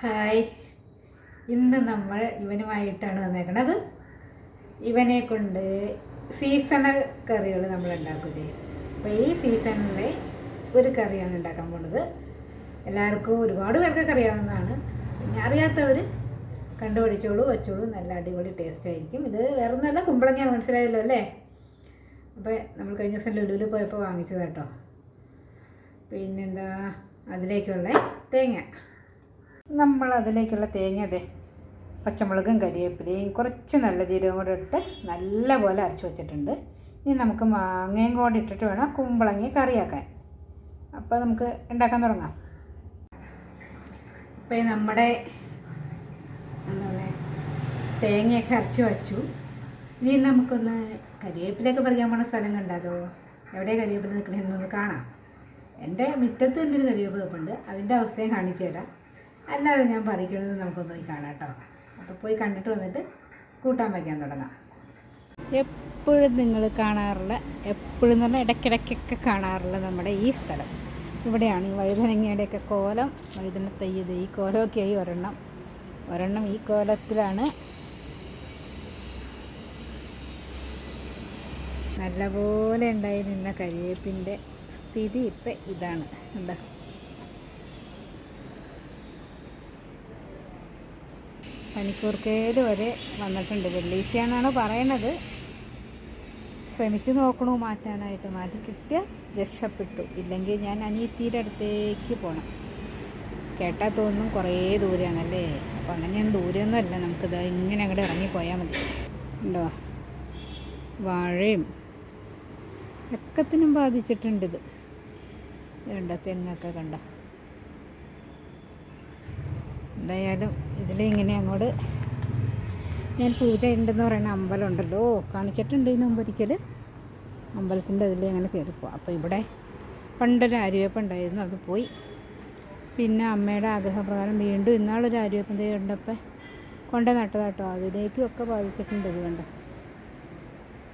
Hi. ഇന്ന് നമ്മൾ ഇവനുമായിട്ടാണ് വന്നേക്കണത്. ഇവനെ കൊണ്ട് സീസണൽ കറികൾ നമ്മൾ ഉണ്ടാക്കില്ലേ അപ്പോൾ ഈ സീസണിലെ ഒരു കറിയാണ് ഉണ്ടാക്കാൻ പോണത്. എല്ലാവർക്കും ഒരുപാട് പേർക്കൊക്കെ അറിയാവുന്നതാണ്. പിന്നെ അറിയാത്തവർ കണ്ടുപിടിച്ചോളൂ വെച്ചോളൂ. നല്ല അടിപൊളി ടേസ്റ്റ് ആയിരിക്കും. ഇത് വേറെ ഒന്നുമല്ല കുമ്പളങ്ങ മനസ്സിലായല്ലോ അല്ലേ? അപ്പോൾ നമ്മൾ കഴിഞ്ഞ ദിവസം ലുലുവിൽ പോയപ്പോൾ വാങ്ങിച്ചത് കേട്ടോ പിന്നെന്താ? അതിലേക്കുള്ള തേങ്ങ. നമ്മൾ അതിലേക്കുള്ള തേങ്ങ അതെ പച്ചമുളകും കരിവേപ്പിലയും കുറച്ച് നല്ല ജീരകം കൂടെ ഇട്ട് നല്ല പോലെ അരച്ച് വെച്ചിട്ടുണ്ട്. ഇനി നമുക്ക് മാങ്ങയും കൂടെ ഇട്ടിട്ട് വേണം കുമ്പളങ്ങി കറിയാക്കാൻ. അപ്പോൾ നമുക്ക് ഉണ്ടാക്കാൻ തുടങ്ങാം. അപ്പോൾ നമ്മുടെ എന്താ പറയുക തേങ്ങയൊക്കെ അരച്ച് വച്ചു. ഇനി നമുക്കൊന്ന് കരിവേപ്പിലൊക്കെ പറിക്കാൻ പോണ സ്ഥലം കണ്ടാലോ? എവിടെ കരിവേപ്പില നിൽക്കണമെന്നൊന്ന് കാണാം. എന്റെ മുറ്റത്ത് തന്നെ ഒരു കരിവേപ്പ് നിൽപ്പുണ്ട്. അതിന്റെ അവസ്ഥയും കാണിച്ചു തരാം. അല്ലാതെ ഞാൻ പറിക്കുന്നത് നമുക്കൊന്ന് പോയി കാണാം കേട്ടോ. അപ്പോൾ പോയി കണ്ടിട്ട് വന്നിട്ട് കൂട്ടാൻ വയ്ക്കാൻ തുടങ്ങാം. എപ്പോഴും നിങ്ങൾ കാണാറുള്ള എപ്പോഴും എന്ന് പറഞ്ഞാൽ ഇടയ്ക്കിടയ്ക്കൊക്കെ കാണാറുള്ള നമ്മുടെ ഈ സ്ഥലം. ഇവിടെയാണ് ഈ വഴുതനങ്ങയുടെയൊക്കെ കോലം. വഴുതന തയ്യത് ഈ കോലമൊക്കെ ആയി ഒരെണ്ണം. ഒരെണ്ണം ഈ കോലത്തിലാണ്. നല്ലപോലെ ഉണ്ടായി നിന്ന കരിയേപ്പിന്റെ സ്ഥിതി ഇപ്പം ഇതാണ്. ഉണ്ടോ പനിക്കൂർക്കയിൽ വരെ വന്നിട്ടുണ്ട്. വെള്ളീച്ചയാണെന്നാണ് പറയണത്. ശ്രമിച്ചു നോക്കണു മാറ്റാനായിട്ട്. മാറ്റി കിട്ടിയ രക്ഷപ്പെട്ടു. ഇല്ലെങ്കിൽ ഞാൻ അനിയത്തിയുടെ അടുത്തേക്ക് പോകണം കേട്ടാൽ തോന്നും കുറേ ദൂരെയാണല്ലേ? അപ്പം അങ്ങനെയൊന്നും ദൂരെയൊന്നും അല്ല നമുക്കിത് ഇങ്ങനെ അങ്ങോട്ട് ഇറങ്ങിപ്പോയാൽ മതി. ഉണ്ടോ? വാഴയും എക്കത്തിനും ബാധിച്ചിട്ടുണ്ട് ഇത് കണ്ട തെങ്ങൊക്കെ കണ്ട. എന്തായാലും ഇതിലിങ്ങനെ അങ്ങോട്ട് ഞാൻ പൂജ ഉണ്ടെന്ന് പറയുന്ന അമ്പലം ഉണ്ടല്ലോ കാണിച്ചിട്ടുണ്ട് ഇതിന് മുമ്പ് ഒരിക്കൽ അമ്പലത്തിന്റെ അതിൽ അങ്ങനെ കയറിപ്പോ അപ്പോൾ ഇവിടെ പണ്ടൊരു ആര്യവേപ്പ് ഉണ്ടായിരുന്നു അത് പോയി. പിന്നെ അമ്മയുടെ ആഗ്രഹപ്രകാരം വീണ്ടും ഇന്നാളൊരു ആര്യവേപ്പം തൈ കണ്ടപ്പോൾ കൊണ്ട് നട്ടതാട്ടോ അതിലേക്കും ഒക്കെ ബാധിച്ചിട്ടുണ്ട് ഇത് കണ്ട.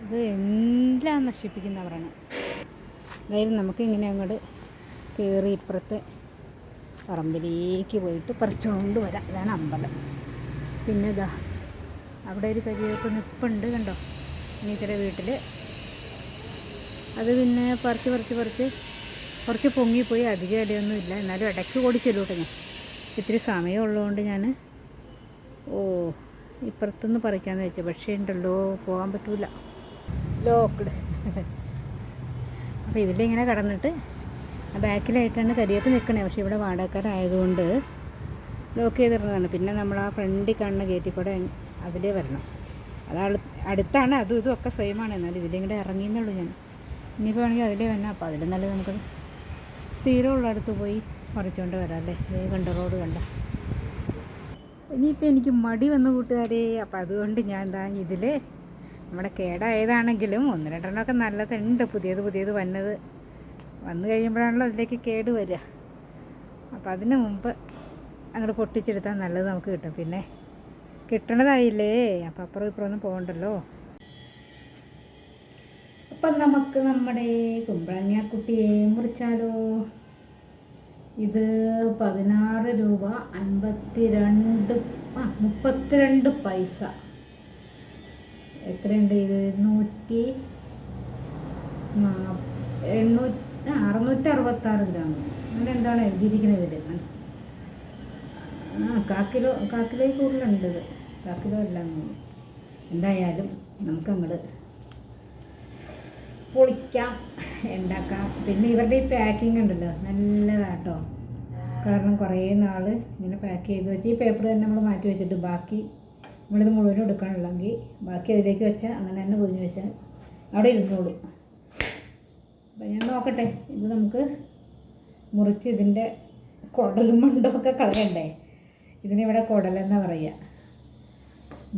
ഇത് എല്ലാം നശിപ്പിക്കുന്ന പറയണം അതായത് നമുക്ക് ഇങ്ങനെ അങ്ങോട്ട് കയറി ഇപ്പുറത്തെ പറമ്പിലേക്ക് പോയിട്ട് പറിച്ചുകൊണ്ട് വരാം. ഇതാണ് അമ്പലം. പിന്നെ ഇതാ അവിടെ ഒരു കരിയൊക്കെ നിപ്പുണ്ട് കണ്ടോ? ഇനീത്തര വീട്ടിൽ അത് പിന്നെ പറിച്ച് പറിച്ച് പറിച്ച് കുറച്ച് പൊങ്ങിപ്പോയി. അധികം ഇടയൊന്നും ഇല്ല. എന്നാലും ഇടയ്ക്ക് ഓടിച്ചല്ലോ കേട്ടോ ഞാൻ. ഇത്തിരി സമയമുള്ളതുകൊണ്ട് ഞാൻ ഓ ഇപ്പുറത്തുനിന്ന് പറിക്കാമെന്ന് വെച്ചു പക്ഷേ ഉണ്ടല്ലോ പോകാൻ പറ്റൂല. ലോക്ക്ഡ്. അപ്പോൾ ഇതിലിങ്ങനെ കടന്നിട്ട് ബാക്കിലായിട്ടാണ് കരിയപ്പ് നിൽക്കണേ പക്ഷേ ഇവിടെ വാടകക്കാരായതുകൊണ്ട് ലോക്ക് ചെയ്തിരുന്നതാണ്. പിന്നെ നമ്മൾ ആ ഫ്രണ്ടിൽ കാണുന്ന ഗേറ്റിൽ കൂടെ അതിലേ വരണം. അത് അടുത്താണ്. അതും ഇതും ഒക്കെ സെയിമാണ് എന്നാലും ഇതിലിങ്ങോട്ട് ഇറങ്ങിയെന്നുള്ളൂ ഞാൻ. ഇനിയിപ്പോൾ വേണമെങ്കിൽ അതിലേ വരണം. അപ്പോൾ അതിലും നല്ലത് നമുക്ക് സ്ഥിരമുള്ള അടുത്ത് പോയി പറിച്ചുകൊണ്ട് വരാം അല്ലേ? ഇതേ കണ്ട റോഡ് കണ്ട? ഇനിയിപ്പോൾ എനിക്ക് മടി വന്ന് കൂട്ടുകാരെ. അപ്പോൾ അതുകൊണ്ട് ഞാൻ എന്താ ഇതിൽ നമ്മുടെ കേടായതാണെങ്കിലും ഒന്ന് രണ്ടെണ്ണമൊക്കെ നല്ലതുണ്ട്. പുതിയത് പുതിയത് വന്നത് വന്നു കഴിയുമ്പോഴാണല്ലോ അതിലേക്ക് കേട് വരിക. അപ്പോൾ അതിന് മുമ്പ് അങ്ങോട്ട് പൊട്ടിച്ചെടുത്താൽ നല്ലത് നമുക്ക് കിട്ടും. പിന്നെ കിട്ടണതായില്ലേ? അപ്പം അപ്പുറം ഇപ്പുറം ഒന്നും പോകണ്ടല്ലോ? അപ്പം നമുക്ക് നമ്മുടെ കുമ്പളങ്ങാക്കുട്ടിയെ മുറിച്ചാലോ? ഇത് പതിനാറ് രൂപ അൻപത്തി രണ്ട് ആ മുപ്പത്തിരണ്ട് പൈസ. എത്രയുണ്ട് ഇത്? നൂറ്റി അറുന്നൂറ്റി അറുപത്തി ആറ് ഗ്രാം. അങ്ങനെ എന്താണ് എഴുതിയിരിക്കുന്നത് ഇതിൽ ആ കാക്കിലോ കാക്കിലോ കൂടുതലുണ്ട് ഇത്. കാക്കിലോ എല്ലാം എന്തായാലും നമുക്ക് അങ്ങോട്ട് പൊളിക്കാം ഉണ്ടാക്കാം. പിന്നെ ഇവരുടെ ഈ പാക്കിംഗ് ഉണ്ടല്ലോ നല്ലതാട്ടോ. കാരണം കുറേ നാൾ ഇങ്ങനെ പാക്ക് ചെയ്ത് വെച്ച് ഈ പേപ്പർ തന്നെ നമ്മൾ മാറ്റി വെച്ചിട്ട് ബാക്കി നമ്മളിത് മുഴുവനും എടുക്കണമല്ലെങ്കിൽ ബാക്കി അതിലേക്ക് വെച്ചാൽ അങ്ങനെ തന്നെ പൊതിഞ്ഞ് വെച്ചാൽ അവിടെ ഇരുന്നോളൂ. അപ്പം ഞാൻ നോക്കട്ടെ ഇത് നമുക്ക് മുറിച്ച് ഇതിന്റെ കുടലും മണ്ടമൊക്കെ കളയണ്ടേ? ഇതിനിവിടെ കുടലെന്നാ പറയുക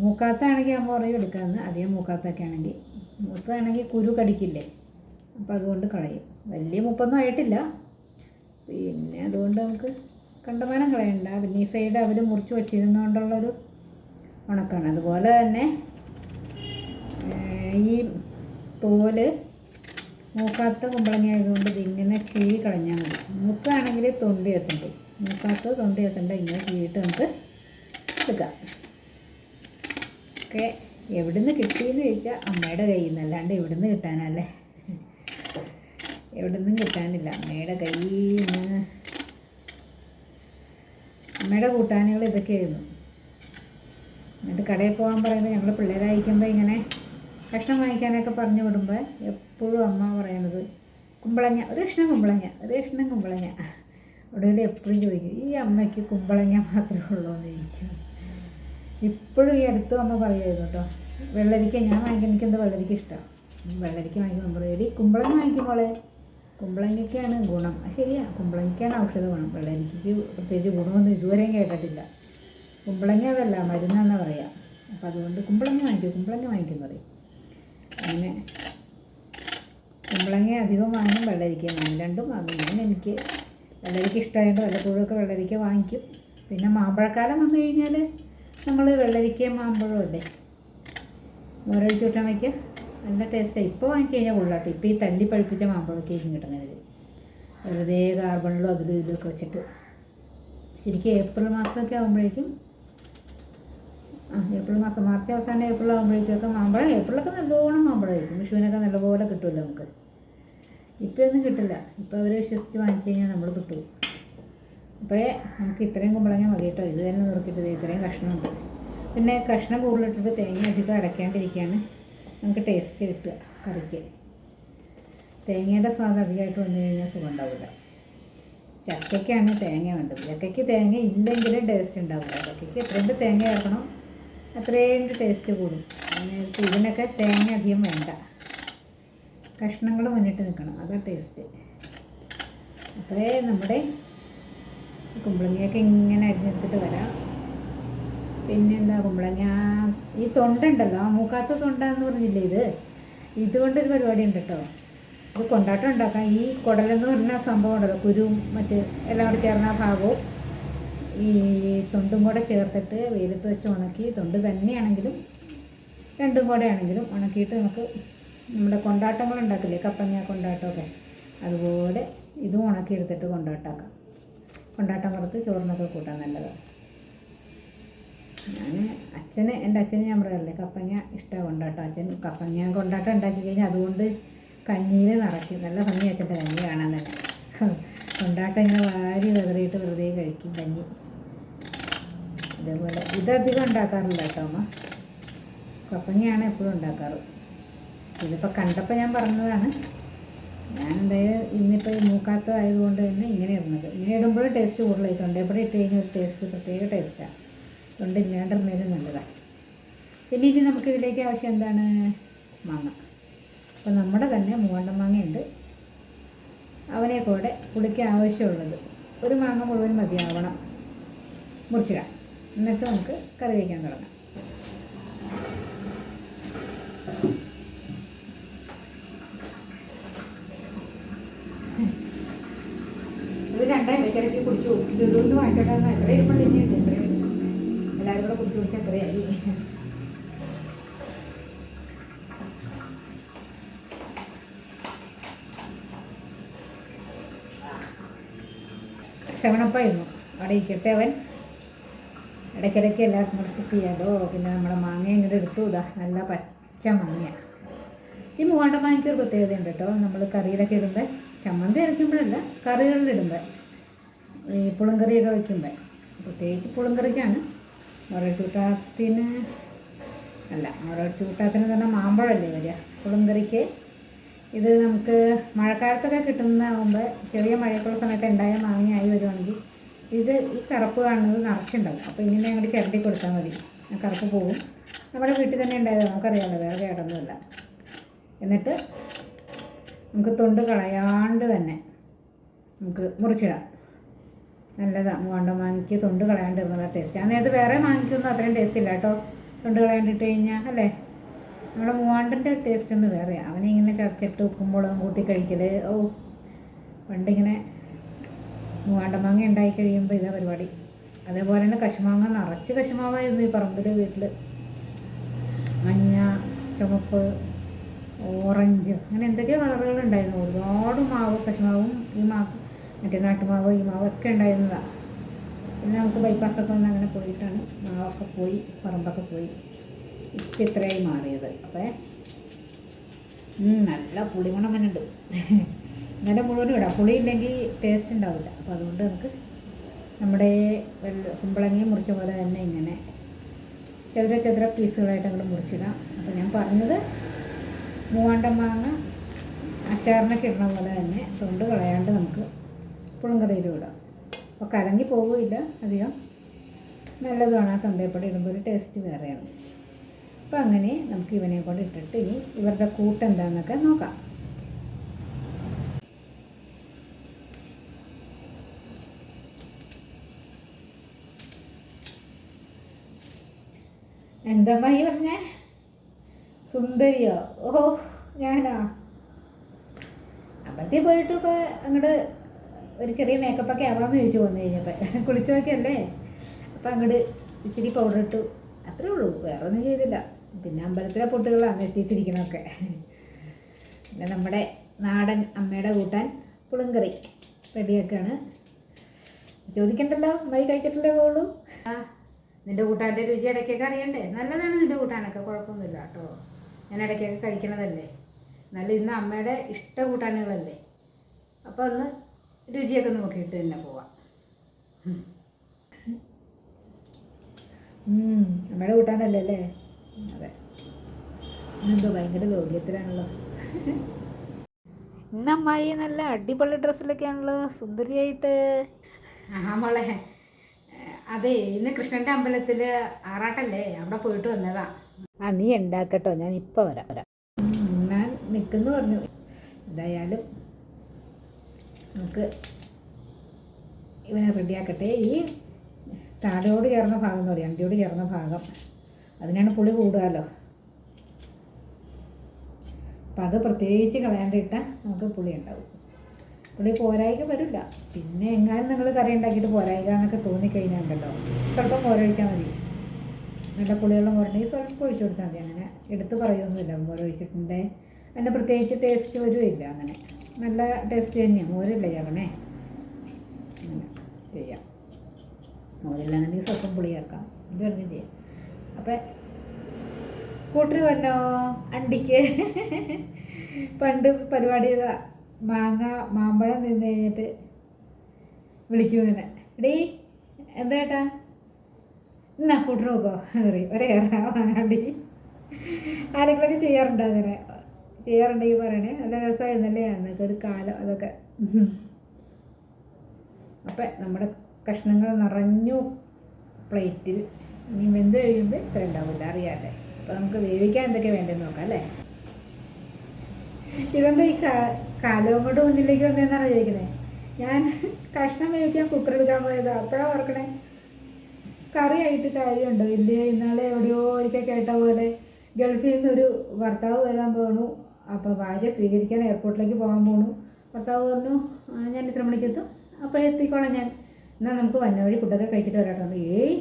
മൂക്കാത്താണെങ്കിൽ നമ്മൾ പറയും എടുക്കാമെന്ന് അധികം മൂക്കാത്തൊക്കെ ആണെങ്കിൽ. മൂത്താണെങ്കിൽ കുരു കടിക്കില്ലേ? അപ്പോൾ അതുകൊണ്ട് കളയും. വലിയ മുപ്പൊന്നും ആയിട്ടില്ല. പിന്നെ അതുകൊണ്ട് നമുക്ക് കണ്ടമാനം കളയണ്ട. പിന്നെ ഈ സൈഡ് അവർ മുറിച്ച് വെച്ചിരുന്നുകൊണ്ടുള്ളൊരു ഉണക്കാണ്. അതുപോലെ തന്നെ ഈ തോൽ മൂക്കാത്ത കുമ്പളങ്ങ ആയതുകൊണ്ട് ഇതിങ്ങനെ ചീവി കളഞ്ഞാൽ മതി. മൂക്കാണെങ്കിൽ തൊണ്ടി എത്തുണ്ട് മൂക്കാത്ത തൊണ്ടയൊക്കെ ഇങ്ങനെ കീഴിട്ട് നമുക്ക് എടുക്കാം. ഒക്കെ എവിടുന്ന് കിട്ടിയെന്ന് ചോദിച്ചാൽ അമ്മയുടെ കയ്യിൽ നിന്ന്. അല്ലാണ്ട് എവിടുന്ന് കിട്ടാനല്ലേ? എവിടുന്നും കിട്ടാനില്ല. അമ്മയുടെ കയ്യിൽ നിന്ന്. അമ്മയുടെ കൂട്ടാനുകൾ ഇതൊക്കെയായിരുന്നു. എന്നിട്ട് കടയിൽ പോകാൻ പറയുമ്പോൾ ഞങ്ങൾ പിള്ളേരായിരിക്കുമ്പോൾ ഇങ്ങനെ കഷ്ണം വാങ്ങിക്കാനൊക്കെ പറഞ്ഞു വിടുമ്പോൾ എപ്പോഴും അമ്മ പറയണത് കുമ്പളങ്ങ ഒരു കഷ്ണം കുമ്പളങ്ങ ഒരു കഷ്ണം കുമ്പളങ്ങ. ഒടുവിൽ എപ്പോഴും ചോദിക്കും ഈ അമ്മയ്ക്ക് കുമ്പളങ്ങ മാത്രമേ ഉള്ളൂ എന്ന് ചോദിക്കും. ഇപ്പോഴും ഈ അടുത്തും അമ്മ പറയുമായിരുന്നു കേട്ടോ. വെള്ളരിക്ക ഞാൻ വാങ്ങിക്കാൻ എനിക്ക് എന്താ വെള്ളരിക്ക ഇഷ്ടമാണ് വെള്ളരിക്ക വാങ്ങിക്കുമ്പോൾ പറയും കുമ്പളങ്ങ വാങ്ങിക്കുമ്പോളെ കുമ്പളങ്ങയ്ക്കാണ് ഗുണം. ശരിയാ കുമ്പളങ്ങയ്ക്കാണ് ഔഷധ ഗുണം. വെള്ളരിക്കയ്ക്ക് പ്രത്യേകിച്ച് ഗുണമൊന്നും ഇതുവരെയും കേട്ടിട്ടില്ല. കുമ്പളങ്ങ അതല്ല മരുന്നാന്നാ പറയാം. അപ്പോൾ അതുകൊണ്ട് കുമ്പളങ്ങ വാങ്ങിക്കും കുമ്പളങ്ങ വാങ്ങിക്കും പറയും. അങ്ങനെ. കുമ്പളങ്ങ അധികം വാങ്ങും വെള്ളരിക്ക വാങ്ങും രണ്ടും വാങ്ങും. ഞാൻ എനിക്ക് വെള്ളരിക്ക ഇഷ്ടമായിട്ട് വല്ലപ്പോഴൊക്കെ വെള്ളരിക്ക വാങ്ങിക്കും. പിന്നെ മാമ്പഴക്കാലം വന്നു കഴിഞ്ഞാൽ നമ്മൾ വെള്ളരിക്കയും മാമ്പഴവും അല്ലേ? മോരൊഴിച്ച് വിട്ടാൽ വയ്ക്കുക നല്ല ടേസ്റ്റാണ് ഇപ്പോൾ വാങ്ങിച്ചു കഴിഞ്ഞാൽ കൊള്ളാട്ടോ. ഇപ്പോൾ ഈ തല്ലി പഴുപ്പിച്ച മാമ്പഴമൊക്കെ ആയിരിക്കും കിട്ടുന്നത് വെറുതെ കാർബണിലും അതിലും ഇതൊക്കെ വെച്ചിട്ട്. ശരിക്കും ഏപ്രിൽ മാസമൊക്കെ ആകുമ്പോഴേക്കും ഏപ്രിൽ മാസം മാർച്ച് അവസാനം ഏപ്രിൽ ആകുമ്പോഴേക്കൊക്കെ മാമ്പഴം ഏപ്രിലൊക്കെ നല്ലോണം മാമ്പഴം ആയിരിക്കും വിഷുവിനൊക്കെ നല്ലപോലെ കിട്ടുമല്ലോ നമുക്ക്. ഇപ്പോൾ ഒന്നും കിട്ടില്ല. ഇപ്പോൾ അവർ വിശ്വസിച്ച് വാങ്ങിച്ചു കഴിഞ്ഞാൽ നമ്മൾ കിട്ടും. അപ്പോൾ നമുക്ക് ഇത്രയും കുമ്പളങ്ങ മതി കേട്ടോ ഇത് തന്നെ നുറുക്കിയിട്ട് ഇത്രയും കഷ്ണമുണ്ട്. പിന്നെ കഷ്ണം കൂടുതലിട്ടിട്ട് തേങ്ങ അധികം അരയ്ക്കാണ്ടിരിക്കുകയാണ് നമുക്ക് ടേസ്റ്റ് കിട്ടുക കറിക്ക്. തേങ്ങയുടെ സ്വാദ് അധികമായിട്ട് വന്നു കഴിഞ്ഞാൽ സുഖം ഉണ്ടാവില്ല. ചക്കയ്ക്കാണ് തേങ്ങ വേണ്ടത്. ചക്കയ്ക്ക് തേങ്ങ ഇല്ലെങ്കിലും ടേസ്റ്റ് ഉണ്ടാവില്ല ചക്കയ്ക്ക് എത്രയും തേങ്ങ ചേർക്കണം? അത്രയും ടേസ്റ്റ് കൂടും. ഇതിനൊക്കെ തേങ്ങ അധികം വേണ്ട. കഷ്ണങ്ങൾ മുന്നിട്ട് നിൽക്കണം. അതാ ടേസ്റ്റ് അത്രേ നമ്മുടെ കുമ്പളങ്ങയൊക്കെ ഇങ്ങനെ അരിഞ്ഞെടുത്തിട്ട് വരാം. പിന്നെന്താ കുമ്പളങ്ങ? ഈ തൊണ്ടുണ്ടല്ലോ? ആ മൂക്കാത്ത തൊണ്ടാന്ന് പറഞ്ഞില്ലേ ഇത്? ഇതുകൊണ്ടൊരു പരിപാടി ഉണ്ട് കേട്ടോ ഇത് കൊണ്ടാട്ടം ഉണ്ടാക്കാം. ഈ കുടലെന്ന് പറഞ്ഞ സംഭവം ഉണ്ടല്ലോ? കുരുവും മറ്റ് എല്ലാം കൂടി ചേർന്ന ഭാഗവും. ഈ തൊണ്ടും കൂടെ ചേർത്തിട്ട് വെയിലത്ത് വെച്ച് ഉണക്കി തൊണ്ട് തന്നെയാണെങ്കിലും രണ്ടും കൂടെ ആണെങ്കിലും ഉണക്കിയിട്ട് നമുക്ക് നമ്മുടെ കൊണ്ടാട്ടങ്ങൾ ഉണ്ടാക്കില്ലേ കപ്പങ്ങ കൊണ്ടാട്ടമൊക്കെ. അതുപോലെ ഇതും ഉണക്കിയെടുത്തിട്ട് കൊണ്ടാട്ടാക്കാം. കൊണ്ടാട്ടം കുറച്ച് ചോറിനൊക്കെ കൂട്ടാൻ നല്ലതാണ് ഞാൻ അച്ഛന് എന്റെ അച്ഛന് ഞാൻ പറയാറില്ലേ കപ്പങ്ങ ഇഷ്ടമാണ് കൊണ്ടാട്ടം. അച്ഛൻ കപ്പങ്ങ കൊണ്ടാട്ടം ഉണ്ടാക്കി കഴിഞ്ഞാൽ അതുകൊണ്ട് കഞ്ഞിയിൽ നിറയ്ക്കും. നല്ല ഭംഗി അച്ഛന്റെ കഞ്ഞി കാണാൻ തന്നെ. കൊണ്ടാട്ടം ഇങ്ങനെ വാരി വെറുതെയിട്ട് വെറുതെ കഴിക്കും കഞ്ഞി. അതേപോലെ ഇതധികം ഉണ്ടാക്കാറില്ല കേട്ടോ അമ്മ. കപ്പങ്ങയാണ് എപ്പോഴും ഉണ്ടാക്കാറ്. ഇതിപ്പോൾ കണ്ടപ്പോൾ ഞാൻ പറഞ്ഞതാണ്. ഞാൻ എന്തായാലും ഇന്നിപ്പോൾ ഈ മൂക്കാത്തതായതുകൊണ്ട് തന്നെ ഇങ്ങനെ ഇടുന്നത് ഇങ്ങനെ ഇടുമ്പോഴും ടേസ്റ്റ് കൂടുതലായി എവിടെ ഇട്ട് കഴിഞ്ഞാൽ ഒരു ടേസ്റ്റ് പ്രത്യേക ടേസ്റ്റാണ് തൊണ്ട ഇല്ലാണ്ടിരുന്നതിലും നല്ലതാണ് പിന്നെ ഇനി നമുക്കിതിലേക്ക് ആവശ്യം എന്താണ്? മാങ്ങ. അപ്പോൾ നമ്മുടെ തന്നെ മൂവണ്ണം മാങ്ങയുണ്ട്. അവനെ കൂടെ പുളിക്ക് ആവശ്യമുള്ളത്. ഒരു മാങ്ങ മുഴുവൻ മതിയാവണം. മുറിച്ചിടാം. എന്നിട്ട് നമുക്ക് കറി വയ്ക്കാൻ തുടങ്ങാം. ഇത് കണ്ട ഇടയ്ക്കിടയ്ക്ക് കുടിച്ചു ഇതൊന്ന് വാങ്ങിക്കട്ടെ എന്ന് എത്ര എല്ലാവരും കൂടെ കുടിച്ചു കുടിച്ച് എത്രയായി. സെവനപ്പായിരുന്നു അവിടെ ഇരിക്കട്ടെ അവൻ? ഇടയ്ക്കിടയ്ക്ക് എല്ലാവർക്കും കൂടെ സിപ്പ് ചെയ്യാലോ പിന്നെ നമ്മുടെ മാങ്ങ ഇങ്ങോട്ട് എടുത്തു. ഇതാ നല്ല പച്ച മാങ്ങയാണ് ഈ മൂവാണ്ട മാങ്ങയ്ക്ക് ഒരു പ്രത്യേകതയുണ്ട് കേട്ടോ. നമ്മൾ കറിയിലൊക്കെ ഇടുമ്പോൾ ചമ്മന്തി അരയ്ക്കുമ്പോഴല്ല കറികളിലിടുമ്പോൾ ഈ പുളിങ്കറിയൊക്കെ വയ്ക്കുമ്പോൾ പ്രത്യേകിച്ച് പുളിങ്കറിക്കാണ് മുരട്ടൂട്ടാത്തിന് അല്ല മുരട്ടൂട്ടാത്തിന് തന്നെ മാമ്പഴമല്ലേ വരിക. പുളിങ്കറിക്ക് ഇത് നമുക്ക് മഴക്കാലത്തൊക്കെ കിട്ടുന്നതാകുമ്പോൾ ചെറിയ മഴയൊക്കെയുള്ള സമയത്ത് ഉണ്ടായ മാങ്ങയായി വരുവാണെങ്കിൽ ഇത് ഈ കറുപ്പ് കാണുന്നത് നിറച്ചുണ്ടാവും. അപ്പോൾ ഇങ്ങനെ അങ്ങോട്ട് ചിരണ്ടി കൊടുത്താൽ മതി. ആ കറുപ്പ് പോകും നമ്മുടെ വീട്ടിൽ തന്നെ ഉണ്ടായത്. നമുക്കറിയാമല്ലോ വേറെ കേടൊന്നുമില്ല എന്നിട്ട് നമുക്ക് തൊണ്ട് കളയാണ്ട് തന്നെ നമുക്ക് മുറിച്ചിടാം. നല്ലതാണ് മൂവാണ്ട മാങ്ങിക്ക് തൊണ്ട് കളയാണ്ട് ഇടുന്നതാണ് ടേസ്റ്റ് നേരത്തെ വേറെ മാങ്ങിക്കൊന്നും അത്രയും ടേസ്റ്റ് ഇല്ല കേട്ടോ. തൊണ്ട് കളയാണ്ടിട്ട് കഴിഞ്ഞാൽ അല്ലേ? നമ്മുടെ മൂവാണ്ടിന്റെ ടേസ്റ്റ് ഒന്ന് വേറെയാണ് അവനെ ഇങ്ങനെ ചതച്ചിട്ട് ഉപ്പും കൂട്ടി കഴിക്കൽ ഓ പണ്ടിങ്ങനെ മൂവാണ്ട മാങ്ങ ഉണ്ടായി കഴിയുമ്പോൾ ഇതാ പരിപാടി. അതേപോലെ തന്നെ കശുമാങ്ങ നിറച്ച് കശുമാവായിരുന്നു ഈ പറമ്പിൽ വീട്ടിൽ മഞ്ഞ ചുമപ്പ് ഓറഞ്ച് അങ്ങനെ എന്തൊക്കെയോ കളറുകൾ ഉണ്ടായിരുന്നു. ഒരുപാട് മാവ് കശുമാവും ഈ മാവ് മറ്റേ നാട്ടുമാവ് ഈ മാവ് ഒക്കെ ഉണ്ടായിരുന്നതാണ് പിന്നെ നമുക്ക് ബൈപ്പാസൊക്കെ വന്ന് അങ്ങനെ പോയിട്ടാണ് മാവൊക്കെ പോയി പറമ്പൊക്കെ പോയി. ഇത്രയായി മാറിയത്. അപ്പോൾ നല്ല പുളിമണം വന്നുണ്ട്. ഇന്നലെ മുഴുവനും ഇടാം. പുളി ഇല്ലെങ്കിൽ ടേസ്റ്റ് ഉണ്ടാവില്ല. അപ്പോൾ അതുകൊണ്ട് നമുക്ക് നമ്മുടെ വെള്ള കുമ്പളങ്ങി മുറിച്ച പോലെ തന്നെ ഇങ്ങനെ ചെറിയ ചെറിയ പീസുകളായിട്ട് അങ്ങോട്ട് മുറിച്ചിടാം. അപ്പോൾ ഞാൻ പറഞ്ഞത് മൂവാണ്ട മാങ്ങ അച്ചാറിനൊക്കെ ഇടണ പോലെ തന്നെ തൊണ്ട് കളയാണ്ട് നമുക്ക് പുളുങ്കറിയിലും ഇടാം. അപ്പോൾ കലങ്ങി പോവില്ല അധികം. നല്ലതുമാണ് ആ തൊണ്ടയപ്പടി ഇടുമ്പോൾ ഒരു ടേസ്റ്റ് വേറെയാണ്. അപ്പോൾ അങ്ങനെ നമുക്ക് ഇവനെ കൊണ്ട് ഇട്ടിട്ട് ഇനി ഇവരുടെ കൂട്ടെന്താണെന്നൊക്കെ നോക്കാം. എന്താ ഈ പറഞ്ഞേ? സുന്ദരിയോ? ഓഹോ ഞാനാ? അപ്പത്തി പോയിട്ട് ഇപ്പോൾ അങ്ങോട്ട് ഒരു ചെറിയ മേക്കപ്പ് ഒക്കെ ആവാമെന്ന് ചോദിച്ചു വന്നു കഴിഞ്ഞപ്പോൾ നോക്കിയല്ലേ അപ്പം അങ്ങോട്ട് ഇച്ചിരി പൗഡർ ഇട്ടു. അത്രേ ഉള്ളൂ വേറെ ഒന്നും ചെയ്തില്ല. പിന്നെ അമ്പലത്തിലെ പൊട്ടുകളാണ് എത്തിയിട്ടിരിക്കണമൊക്കെ പിന്നെ നമ്മുടെ നാടൻ അമ്മയുടെ കൂട്ടാൻ പുളിങ്കറി റെഡിയാക്കാണ്. ചോദിക്കണ്ടല്ലോ? അമ്മായി കഴിച്ചിട്ടല്ലേ പോകുള്ളൂ ആ. നിന്റെ കൂട്ടാന്റെ രുചി ഇടയ്ക്കൊക്കെ അറിയണ്ടേ? നല്ലതാണ് നിന്റെ കൂട്ടാനൊക്കെ കുഴപ്പമൊന്നുമില്ല കേട്ടോ. ഞാൻ ഇടയ്ക്കൊക്കെ കഴിക്കണതല്ലേ? നല്ല ഇന്ന് അമ്മയുടെ ഇഷ്ട കൂട്ടാനുകളല്ലേ? അപ്പോൾ ഒന്ന് രുചിയൊക്കെ നോക്കിയിട്ട് തന്നെ പോവാം. ഉം, അമ്മയുടെ കൂട്ടാനല്ലേ അല്ലേ അതെ. എന്തോ ഭയങ്കര ലോക്യത്തിലാണല്ലോ ഇന്ന് അമ്മായി നല്ല അടിപൊളി ഡ്രസ്സിലൊക്കെയാണല്ലോ സുന്ദരിയായിട്ട്. ആ മോളെ അതെ ഇന്ന് കൃഷ്ണന്റെ അമ്പലത്തിൽ ആറാട്ടല്ലേ? അവിടെ പോയിട്ട് വന്നതാ. ആ നീ ഉണ്ടാക്കട്ടോ. ഞാൻ ഇപ്പൊ വരാം. വരാം ഞാൻ നിൽക്കുന്നു പറഞ്ഞു. എന്തായാലും നമുക്ക് ഇവനെ റെഡിയാക്കട്ടെ ഈ താടയോട് ചേർന്ന ഭാഗം എന്ന് പറയും. അണ്ടിയോട് ചേർന്ന ഭാഗം. അതിനാണ് പുളി കൂടുകയല്ലോ. അപ്പം അത് പ്രത്യേകിച്ച് കളയാണ്ടിട്ടാൽ നമുക്ക് പുളി ഉണ്ടാവും. പുളി പോരായിക വരില്ല. പിന്നെ എങ്ങാനും നിങ്ങൾ കറി ഉണ്ടാക്കിയിട്ട് പോരായിക എന്നൊക്കെ തോന്നിക്കഴിഞ്ഞാൽ ഉണ്ടല്ലോ സ്വല്പം പോരൊഴിച്ചാൽ മതി. നല്ല പുളിവെള്ളം പോരണമെങ്കിൽ സ്വല്പം ഒഴിച്ചു കൊടുത്താൽ മതി. അങ്ങനെ എടുത്ത് പറയൊന്നുമില്ല. മോരൊഴിച്ചിട്ടുണ്ട് അതിന്റെ പ്രത്യേകിച്ച് ടേസ്റ്റ് വരുമില്ല അങ്ങനെ. നല്ല ടേസ്റ്റ് തന്നെയാണ് മോരില്ല ചേർക്കണേ അങ്ങനെ ചെയ്യാം. മോരില്ലാന്നുണ്ടെങ്കിൽ സ്വല്പം പുളി ചേർക്കാം. ഇത് പറഞ്ഞ് ചെയ്യാം. അപ്പം കൂട്ടരുമല്ലോ അണ്ടിക്ക്. പണ്ട് പരിപാടി ചെയ്താ മാങ്ങ മാമ്പഴം തിന്ന് കഴിഞ്ഞിട്ട് വിളിക്കും ഇങ്ങനെ. എടീ എന്താ ഏട്ടാ? എന്നാ കൂട്ടർ നോക്കോ പറയും. ഒരേ വാങ്ങാണ്ടി ആരെങ്കിലൊക്കെ ചെയ്യാറുണ്ടോ അങ്ങനെ? ചെയ്യാറുണ്ടെങ്കിൽ പറയണേ. നല്ല രസമായിരുന്നല്ലേ അന്നൊക്കെ ഒരു കാലം അതൊക്കെ. അപ്പം നമ്മുടെ കഷ്ണങ്ങൾ നിറഞ്ഞു പ്ലേറ്റിൽ. ഇനി വെന്ത് കഴിയുമ്പോൾ ഇത്ര ഉണ്ടാവില്ല അറിയാമല്ലേ അപ്പോൾ നമുക്ക് വേവിക്കാൻ എന്തൊക്കെ വേണ്ടതെന്ന് നോക്കാം അല്ലേ? ഇതെന്താ ഈ കാ- കാലവും കൊണ്ട് മുന്നിലേക്ക് വന്നതെന്നാണ് ചോദിക്കുന്നത് ഞാൻ കഷ്ണം വേവിക്കാൻ കുക്കർ എടുക്കാൻ പോയത്. അപ്പോഴാണ് ഓർക്കണേ. കറിയായിട്ട് കാര്യമുണ്ടോ? ഇല്ലേ ഇന്നാളെ എവിടെയോ ഒരിക്കൽ കേട്ട പോലെ ഗൾഫിൽ നിന്ന് ഒരു ഭർത്താവ് വരാൻ പോകണു അപ്പോൾ ഭാര്യ സ്വീകരിക്കാൻ എയർപോർട്ടിലേക്ക് പോകാൻ പോണു. ഭർത്താവ് പറഞ്ഞു "ആ, ഞാൻ ഇത്ര മണിക്കെത്തും. അപ്പോൾ എത്തിക്കോളാം ഞാൻ. എന്നാൽ നമുക്ക് വന്ന വഴി ഫുഡൊക്കെ കഴിച്ചിട്ട് വരാട്ടോ. ഏയ്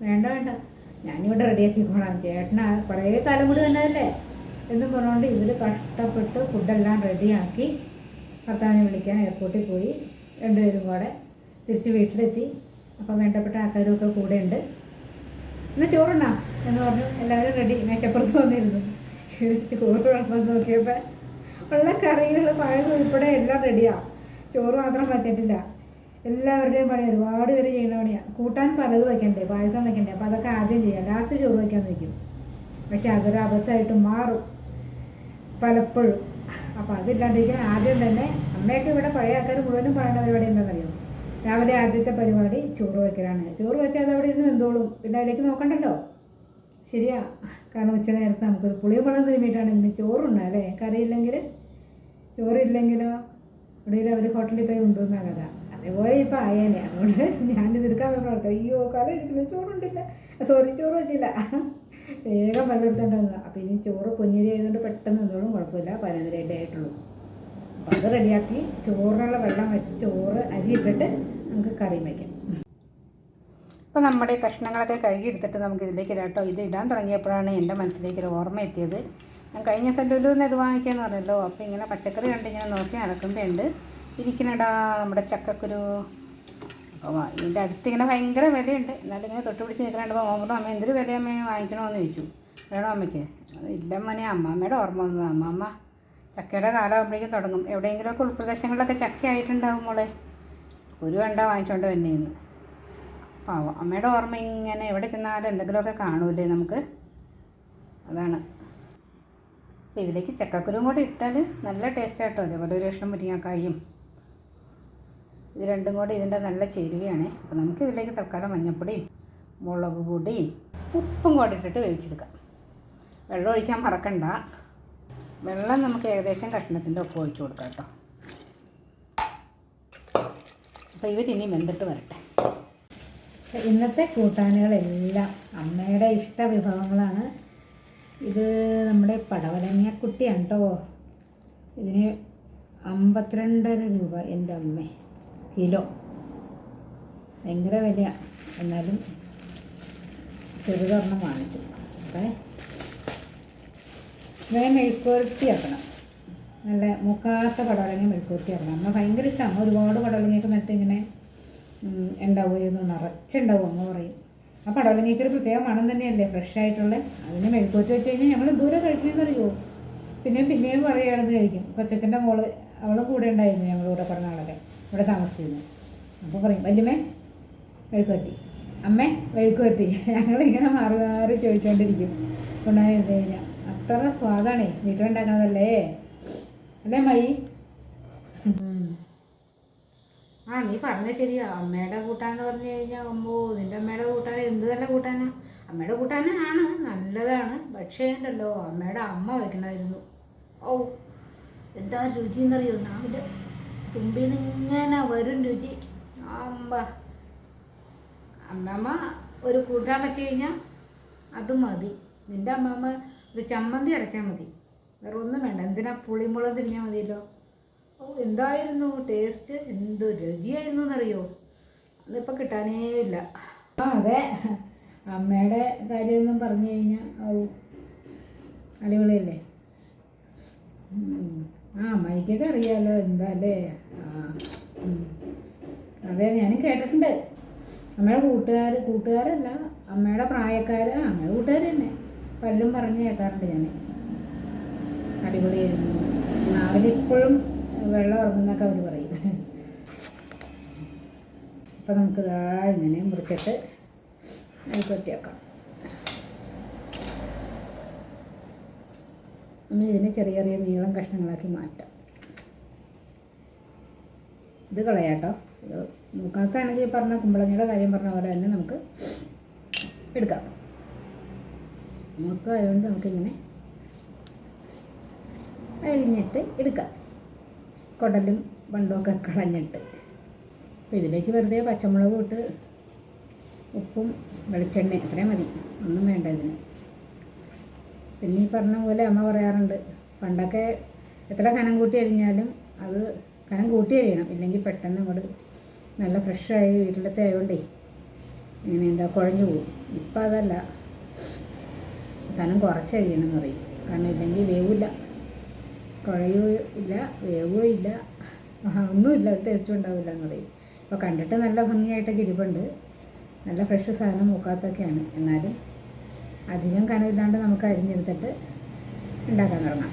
വേണ്ട വേണ്ട. ഞാനിവിടെ റെഡിയാക്കിക്കോളാം ചേട്ടനാ കുറേ കാലം കൂടി വന്നതല്ലേ? എന്നും പറഞ്ഞുകൊണ്ട് ഇവർ കഷ്ടപ്പെട്ട് ഫുഡെല്ലാം റെഡിയാക്കി ഭർത്താവിനെ വിളിക്കാൻ എയർപോർട്ടിൽ പോയി. രണ്ടുപേരും കൂടെ തിരിച്ച് വീട്ടിലെത്തി. അപ്പം വേണ്ടപ്പെട്ട ആൾക്കാരുമൊക്കെ കൂടെ ഉണ്ട് എന്നാൽ ചോറുണ്ണാ എന്ന് പറഞ്ഞു. എല്ലാവരും റെഡി മേശപ്പുറത്ത് വന്നിരുന്നു. ചോറ് വിളമ്പം നോക്കിയപ്പോൾ ഉള്ള കറികൾ പായസം ഉൾപ്പെടെ എല്ലാം റെഡിയാണ് ചോറ് മാത്രം വച്ചിട്ടില്ല. എല്ലാവരുടെയും പണി ഒരുപാട് പേര് ചെയ്യുന്ന പണിയാണ് കൂട്ടാൻ പലത് വയ്ക്കണ്ടേ പായസം വയ്ക്കണ്ടേ അപ്പോൾ അതൊക്കെ ആദ്യം ചെയ്യാം. ലാസ്റ്റ് ചോറ് വയ്ക്കാൻ വയ്ക്കും പക്ഷെ അതൊരു അബദ്ധമായിട്ട് മാറും. പലപ്പോഴും. അപ്പോൾ അതില്ലാണ്ടിരിക്കാൻ ആദ്യം തന്നെ അമ്മയൊക്കെ ഇവിടെ പഴയ ആൾക്കാർ മുഴുവനും പറയുന്ന പരിപാടി എന്താണെന്നറിയോ രാവിലെ ആദ്യത്തെ പരിപാടി ചോറ് വയ്ക്കലാണ് ചോറ് വെച്ചാൽ അത് അവിടെ ഇരുന്ന് എന്തോളും പിന്നെ അതിലേക്ക് നോക്കണ്ടല്ലോ? ശരിയാ. കാരണം ഉച്ച നേരത്ത് നമുക്കൊരു പുളിയും വെള്ളം തിരുമ്മിയിട്ടാണ് ഇന്ന് ചോറുണ്ട് അല്ലേ? കറിയില്ലെങ്കിൽ ചോറില്ലെങ്കിലോ? ഇവിടെ അവർ ഹോട്ടലിൽ പോയി കൊണ്ടുവന്ന കഥ. അതേപോലെ ഇപ്പം ആയേനെ. അതുകൊണ്ട് ഞാനിത് എടുക്കാൻ പോയി അയ്യോ കഥ ഇരിക്കുന്നു. ചോറുണ്ടില്ല. സോറി ചോറ് വെച്ചില്ല. വേഗം വെള്ളം എടുത്തോണ്ടാ അപ്പം ഇനി ചോറ് പൊന്നിരി ആയതുകൊണ്ട് പെട്ടെന്ന് നിന്നോളും കുഴപ്പമില്ല. പതിനൊന്നരയുടെ ആയിട്ടുള്ളൂ. അപ്പം അത് റെഡിയാക്കി ചോറിനുള്ള വെള്ളം വെച്ച് ചോറ് അരി ഇട്ടിട്ട് നമുക്ക് കറിയും വയ്ക്കാം അപ്പോൾ നമ്മുടെ കഷ്ണങ്ങളൊക്കെ കഴുകി എടുത്തിട്ട് നമുക്ക് ഇതിലേക്ക് ഇടാട്ടോ ഇത് ഇടാൻ തുടങ്ങിയപ്പോഴാണ് എന്റെ മനസ്സിലേക്ക് ഒരു ഓർമ്മ എത്തിയത്. ഞാൻ കഴിഞ്ഞ സെല്ലുലു നിന്ന് ഇത് വാങ്ങിക്കാന്ന് പറഞ്ഞല്ലോ. അപ്പോൾ ഇങ്ങനെ പച്ചക്കറി കണ്ട് ഇങ്ങനെ നോക്കി നടക്കുമ്പോഴുണ്ട് ഇരിക്കണടാ നമ്മുടെ ചക്കക്കുരു. അപ്പോൾ ഇതിന്റെ അടുത്ത് ഇങ്ങനെ ഭയങ്കര വിലയുണ്ട്. എന്നാലും ഇങ്ങനെ തൊട്ട് പിടിച്ച് മോൻ പറഞ്ഞു അമ്മ എന്തൊരു വില അമ്മ വാങ്ങിക്കണമെന്ന് ചോദിച്ചു. വേണോ അമ്മയ്ക്ക്? ഇല്ല മോനെ അമ്മാമ്മയുടെ ഓർമ്മ വന്നത്. അമ്മാമ്മ ചക്കയുടെ കാലമാകുമ്പോഴേക്കും തുടങ്ങും. എവിടെയെങ്കിലുമൊക്കെ ഉൾപ്രദേശങ്ങളിലൊക്കെ ചക്ക ആയിട്ടുണ്ടാവും മോളെ. ഒരു വേണ്ട വാങ്ങിച്ചോണ്ട് വന്നേന്ന്. അപ്പോൾ അമ്മയുടെ ഓർമ്മ ഇങ്ങനെ എവിടെ ചെന്നാലും എന്തെങ്കിലുമൊക്കെ കാണൂലേ നമുക്ക്? അതാണ്. അപ്പോൾ ഇതിലേക്ക് ചക്കക്കുരും കൂടി ഇട്ടാൽ നല്ല ടേസ്റ്റ് ആട്ടോ അതേപോലെ ഒരു കഷ്ണം മുരിങ്ങക്കായും ഇത് രണ്ടും കൂടെ ഇതിന്റെ നല്ല ചേരുവയാണ്. അപ്പോൾ നമുക്ക് ഇതിലേക്ക് തൽക്കാലം മഞ്ഞൾപ്പൊടിയും മുളക് പൊടിയും ഉപ്പും കൂടെ ഇട്ടിട്ട് വേവിച്ചെടുക്കാം. വെള്ളം ഒഴിക്കാൻ മറക്കണ്ട. വെള്ളം നമുക്ക് ഏകദേശം കഷ്ണത്തിന്റെ ഒപ്പം ഒഴിച്ചു കൊടുക്കാം കേട്ടോ. അപ്പോൾ ഇവരിനി വെന്തിട്ട് വരട്ടെ. ഇന്നത്തെ കൂട്ടാനുകളെല്ലാം അമ്മയുടെ ഇഷ്ട വിഭവങ്ങളാണ് ഇത് നമ്മുടെ പടവലങ്ങക്കുട്ടിയാണ് കേട്ടോ. ഇതിന് അമ്പത്തിരണ്ടര രൂപ എന്റെ അമ്മ. കിലോ. ഭയങ്കര വില എന്നാലും ചെറുതൊരെണ്ണം വാങ്ങിച്ചു. അപ്പേ വേഗം മെഴുക്കുവരട്ടി ആക്കണം. നല്ല മുക്കാത്ത പടവലങ്ങ മെഴുക്കുവരട്ടി ആക്കണം. അമ്മ ഭയങ്കര ഇഷ്ടമാണ് ഒരുപാട് പടവലങ്ങയൊക്കെ നട്ട് ഇങ്ങനെ ഉം, ഉണ്ടാവുമായിരുന്നു നിറച്ചുണ്ടാവും അമ്മ പറയും. ആ പടവലങ്ങയ്ക്ക് ഒരു പ്രത്യേക മണം തന്നെയല്ലേ ഫ്രഷ് ആയിട്ടുള്ള. അതിന് മെഴുക്കുവരട്ടി വെച്ച് കഴിഞ്ഞാൽ ഞങ്ങൾ ദൂരം കഴിക്കുന്നറിയോ പിന്നെയും പിന്നെയും പറയുകയാണെന്ന് കഴിക്കും. കൊച്ചച്ഛന്റെ മോൾ അവൾ കൂടെ ഉണ്ടായിരുന്നു ഞങ്ങളുടെ കൂടെ പറഞ്ഞ ആളൊക്കെ ഇവിടെ താമസിച്ചിരുന്നു. അപ്പോൾ പറയും വല്യമ്മേ വഴുക്ക് പറ്റി അമ്മേ പറ്റി ഞങ്ങളിങ്ങനെ മാറി മാറി ചോദിച്ചുകൊണ്ടിരിക്കും കൊണ്ടുപോയി ഇരുന്ന് കഴിഞ്ഞാൽ അത്ര സ്വാദാണേ വീട്ടിലുണ്ടാക്കണതല്ലേ അല്ലേ മൈ ആ നീ പറഞ്ഞ ശരിയാ. അമ്മയുടെ കൂട്ടാന്ന് പറഞ്ഞു കഴിഞ്ഞാൽ അമ്മോ നിന്റെ അമ്മയുടെ കൂട്ടാൻ എന്ത് തന്നെ കൂട്ടാനാ? അമ്മയുടെ കൂട്ടാനാണ് നല്ലതാണ്. പക്ഷേ ഉണ്ടല്ലോ അമ്മയുടെ അമ്മ വെക്കണമായിരുന്നു. ഓ എന്താ രുചി എന്നറിയോ? നാവിന്റെ തുമ്പിൽ ഇങ്ങനെ വരും രുചി. അമ്മ അമ്മമ്മ ഒരു കൂട്ടാൻ വെച്ച് കഴിഞ്ഞാൽ അത് മതി. നിന്റെ അമ്മമ്മ ഒരു ചമ്മന്തി അരച്ചാൽ മതി. വേറെ ഒന്നും വേണ്ട. എന്തിനാ പുളിമുളക് തിരിഞ്ഞാൽ മതിയല്ലോ? ഓ എന്തായിരുന്നു? ടേസ്റ്റ് എന്ത് രുചിയായിരുന്നു എന്നറിയോ അതിപ്പോൾ കിട്ടാനേ ഇല്ല. ആ അതെ. അമ്മയുടെ കാര്യമൊന്നും പറഞ്ഞു കഴിഞ്ഞാൽ ഓ അടിപൊളിയല്ലേ? ആ അമ്മയ്ക്കൊക്കെ അറിയാമല്ലോ എന്താ അല്ലേ. അതെ ഞാനും കേട്ടിട്ടുണ്ട്. അമ്മയുടെ കൂട്ടുകാർ കൂട്ടുകാരല്ല അമ്മയുടെ പ്രായക്കാർ ആ അമ്മയുടെ കൂട്ടുകാർ തന്നെ. പലരും പറഞ്ഞ് കേൾക്കാറുണ്ട് ഞാൻ അടിപൊളിയായിരുന്നു. നാവിലിപ്പോഴും വെള്ളം ഇറങ്ങുന്നൊക്കെ അവർ പറയും. അപ്പം നമുക്ക് ഇതാ ഇങ്ങനെ മുറിച്ചിട്ട് വെക്കാം ഇനി ഇതിനെ ചെറിയ ചെറിയ നീളം കഷ്ണങ്ങളാക്കി മാറ്റാം. ഇത് കളയാട്ടോ. ഇത് നോക്കാക്കാണെങ്കിൽ പറഞ്ഞ കുമ്പളങ്ങയുടെ കാര്യം പറഞ്ഞ പോലെ തന്നെ നമുക്ക് എടുക്കാം. മുക്കായതുകൊണ്ട് നമുക്കിങ്ങനെ അരിഞ്ഞിട്ട് എടുക്കാം. കുടലും ബണ്ടുമൊക്കെ കളഞ്ഞിട്ട്. അപ്പോൾ ഇതിലേക്ക് വെറുതെ പച്ചമുളക് ഇട്ട് ഉപ്പും വെളിച്ചെണ്ണ ഇത്രയും മതി. ഒന്നും വേണ്ട ഇതിന്. പിന്നെ ഈ പറഞ്ഞ പോലെ അമ്മ പറയാറുണ്ട് പണ്ടൊക്കെ എത്ര കനം കൂട്ടി അരിഞ്ഞാലും അത് കനം കൂട്ടി അരിയണം ഇല്ലെങ്കിൽ പെട്ടെന്ന് അങ്ങോട്ട് നല്ല ഫ്രഷായി വീട്ടിലത്തെ ആയതുകൊണ്ടേ ഇങ്ങനെ എന്താ കുഴഞ്ഞു പോകും. ഇപ്പം അതല്ല. കനം കുറച്ച് അരിയണം എന്ന് പറയും. കാരണം ഇല്ലെങ്കിൽ വേവില്ല. കുഴയോ ഇല്ല വേവോ ഇല്ല. ഒന്നുമില്ല ഒരു ടേസ്റ്റും ഉണ്ടാവില്ല എന്ന് പറയും. അപ്പോൾ കണ്ടിട്ട് നല്ല ഭംഗിയായിട്ടൊക്കെ ഇരിപ്പുണ്ട് നല്ല ഫ്രഷ് സാധനം നോക്കാത്തൊക്കെയാണ് എന്നാലും അധികം കനമില്ലാണ്ട് നമുക്ക് അരിഞ്ഞെടുത്തിട്ട് ഉണ്ടാക്കാൻ തുടങ്ങാം.